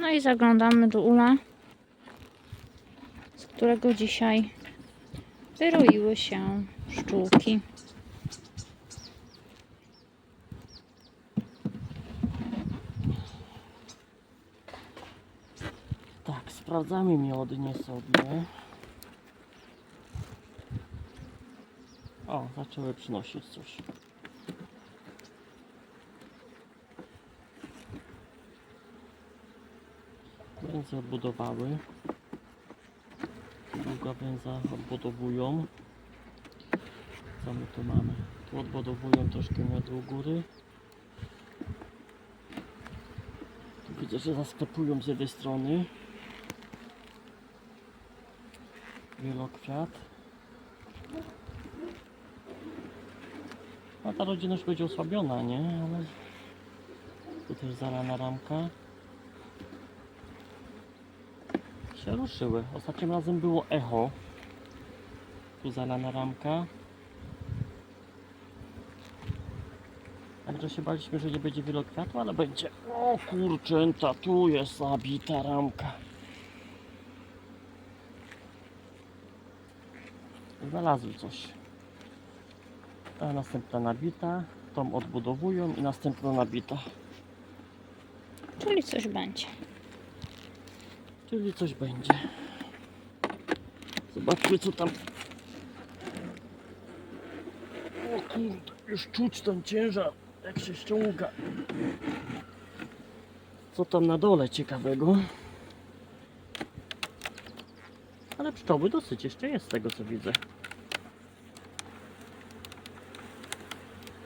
No i zaglądamy do ula, z którego dzisiaj wyroiły się pszczółki. Tak, sprawdzamy miodnie sobie. O, zaczęły przynosić coś. Węzy odbudowały. Długa węza odbudowują. Co my tu mamy? Tu odbudowują troszkę miodu u góry. Tu widzę, że zasklepują z jednej strony. Wielokwiat. A ta rodziność będzie osłabiona, nie? Ale tu też zalana ramka. Się ruszyły. Ostatnim razem było echo. Tu zalana ramka. Także się baliśmy, że nie będzie wielokwiatu, ale będzie. O kurczęta, tu jest zabita ramka. Znalazły coś. A następna nabita. Tą odbudowują i następna nabita. Czyli coś będzie. Czyli coś będzie. Zobaczmy co tam. O kurde, już czuć ten ciężar, jak się ściąga. Co tam na dole ciekawego? Ale pszczoły dosyć jeszcze jest z tego co widzę.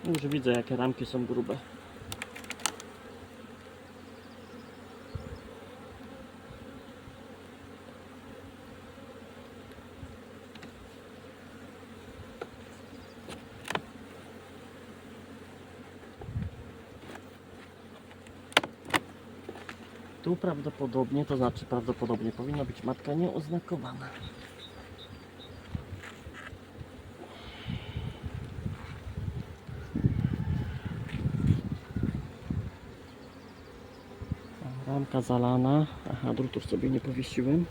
Już widzę jakie ramki są grube. Tu prawdopodobnie, to znaczy prawdopodobnie powinna być matka nieoznakowana. Ramka zalana. Aha, drutów sobie nie powiesiłem.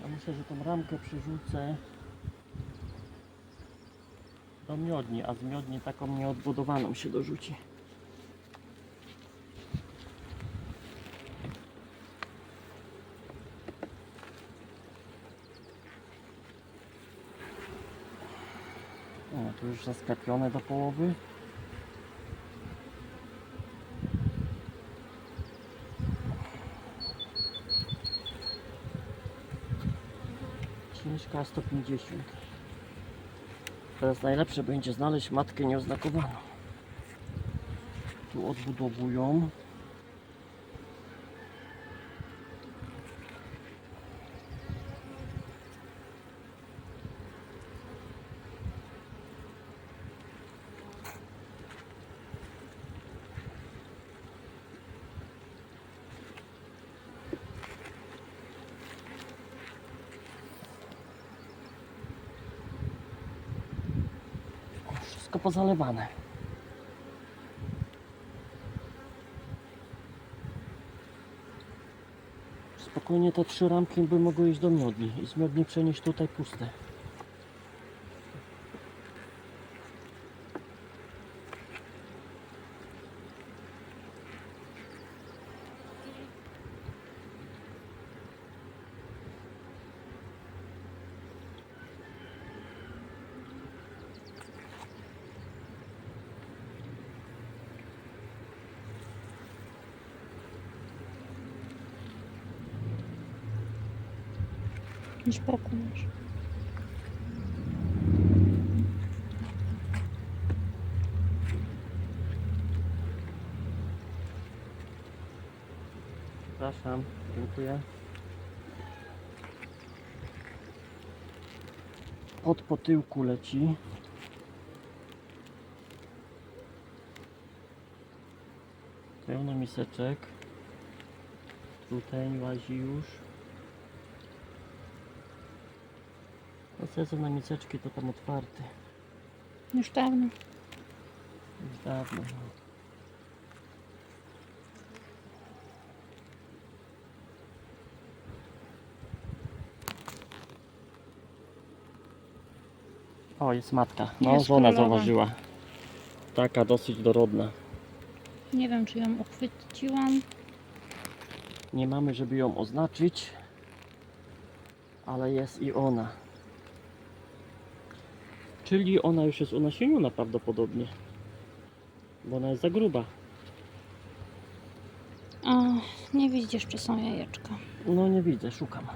Ja myślę, przerzucę do miodni, a z miodni taką nieodbudowaną się dorzuci. O, tu już zasklepione do połowy. Ciężka 150. Teraz najlepsze będzie znaleźć matkę nieoznakowaną. Tu odbudowują. Wszystko pozalewane. Spokojnie te trzy ramki by mogły iść do miodni i z miodni przenieść tutaj puste. Z boku masz. Przepraszam, dziękuję. Od po tyłku leci. Pełno miseczek. Tutaj łazi już. No sezon na miseczki to tam otwarty. Już dawno. Już dawno. no. O, jest matka. No, Jest żona królowa. zauważyła. Taka dosyć dorodna. Nie wiem, czy ją uchwyciłam. Nie mamy, żeby ją oznaczyć, ale jest i ona. Czyli ona już jest unasieniona prawdopodobnie, bo ona jest za gruba. A, nie widzisz, czy są jajeczka. No nie widzę, szukam.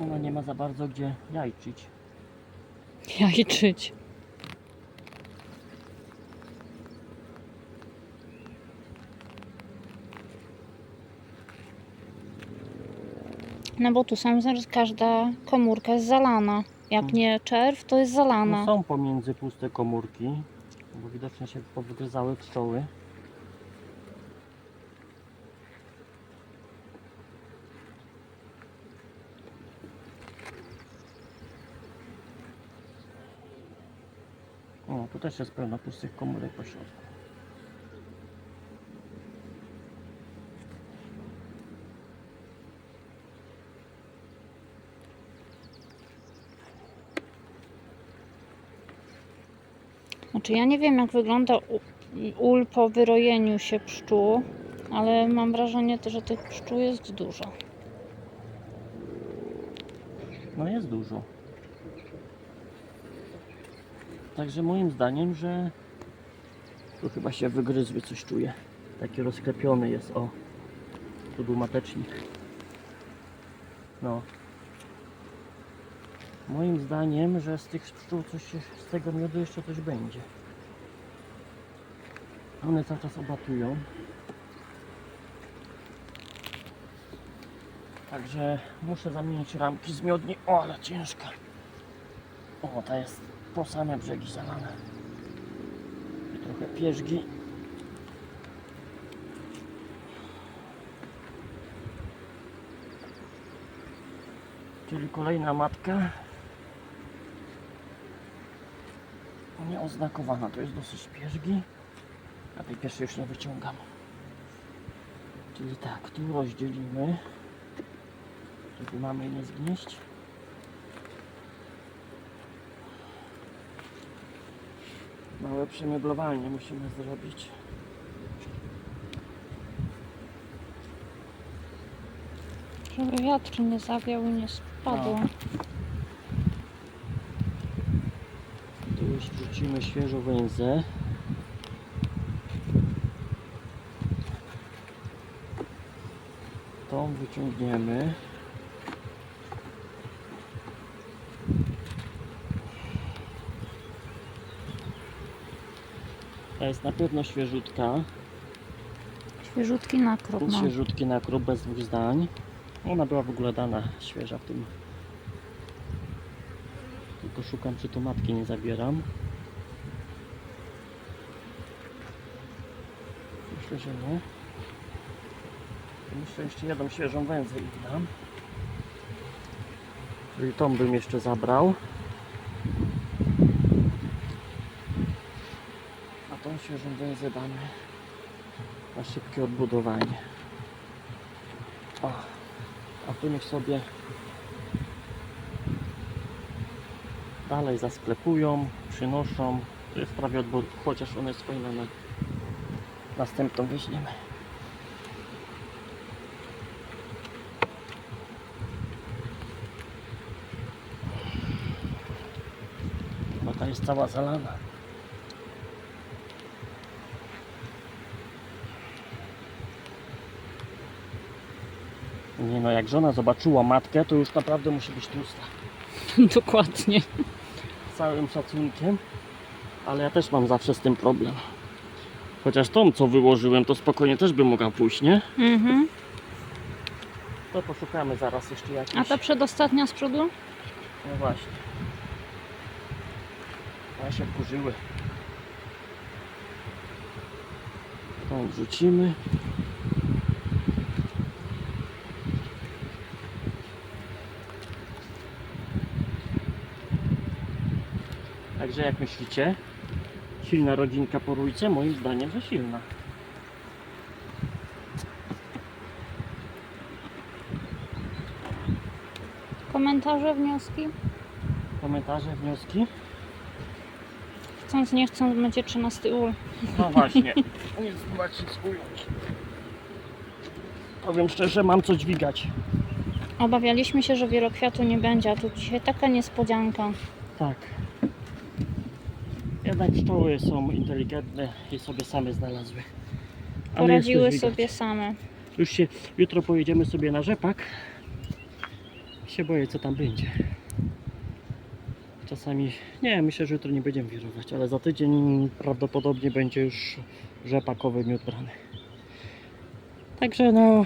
Ona nie ma za bardzo gdzie jajczyć. Jajczyć. No bo tu są zaraz każda komórka jest zalana. Jak Mhm. nie czerw, to jest No zalana. są pomiędzy puste komórki, bo widocznie się powygryzały pszczoły. O, tu też jest pełno pustych komórek po środku. Znaczy ja nie wiem jak wygląda ul po wyrojeniu się pszczół, ale mam wrażenie że tych pszczół jest dużo. No jest dużo. Także moim zdaniem, że tu chyba się wygryzły, coś czuję. Taki rozklepiony jest, o. Tu był matecznik. No. Moim zdaniem, że z tych pszczół coś z tego miodu jeszcze coś będzie. One cały czas obatują. Także muszę zamienić ramki z miodni. O, ale ciężka. O, ta jest po same brzegi zalana. I trochę pierzgi. Czyli kolejna matka. Nieoznakowana, to jest dosyć pierzgi. A tej pierwszej już nie wyciągam. Czyli tak, tu rozdzielimy żeby mamy nie zgnieść. Małe przemeblowanie musimy zrobić. Żeby wiatr nie zawiał i nie spadło. Tu już wrzucimy świeżo węzę. Tą wyciągniemy. Ta jest na pewno świeżutka. Świeżutki nakrop. No. Świeżutki na krób bez dwóch zdań. Ona była w ogóle dana świeża w tym. Szukam, czy tu matki nie zabieram. Myślę, że nie. Myślę, jeszcze jedną świeżą węzę i dam. Czyli tą bym jeszcze zabrał. A tą świeżą węzę damy na szybkie odbudowanie. O, a tu niech sobie dalej zasklepują, przynoszą. To jest prawie odbór, chociaż one swoje na następną weźmiemy. Bo ta jest cała zalana. Nie no, jak żona zobaczyła matkę, to już naprawdę musi być tłusta. Dokładnie. Całym szacunkiem. Ale ja też mam zawsze z tym problem. Chociaż tą, co wyłożyłem, to spokojnie też by mogła pójść, nie? Mhm. To poszukamy zaraz jeszcze jakiś. A ta przedostatnia z przodu? No właśnie. A się wkurzyły. Tą wrzucimy. Także jak myślicie, silna rodzinka po rójce? Moim zdaniem, że silna. Komentarze, wnioski? Komentarze, wnioski? Chcąc, nie chcąc, będzie 13 ul. No właśnie. Nie zobaczyć spójrz. Powiem szczerze, mam co dźwigać. Obawialiśmy się, że wielokwiatu nie będzie, a tu dzisiaj taka niespodzianka. Tak. Jednak pszczoły są inteligentne i sobie same znalazły. Ale jest co Poradziły sobie same. Już się, jutro pojedziemy sobie na rzepak. Się boję, co tam będzie. Czasami, nie, myślę, że jutro nie będziemy wirować, ale za tydzień prawdopodobnie będzie już rzepakowy miód brany. Także no,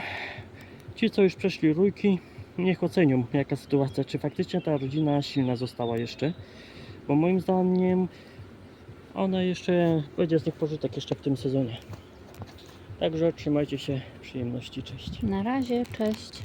ci co już przeszli rójki, niech ocenią jaka sytuacja, czy faktycznie ta rodzina silna została jeszcze. Bo moim zdaniem ona jeszcze będzie z nich pożytek jeszcze w tym sezonie. Także trzymajcie się, przyjemności, cześć. Na razie, cześć.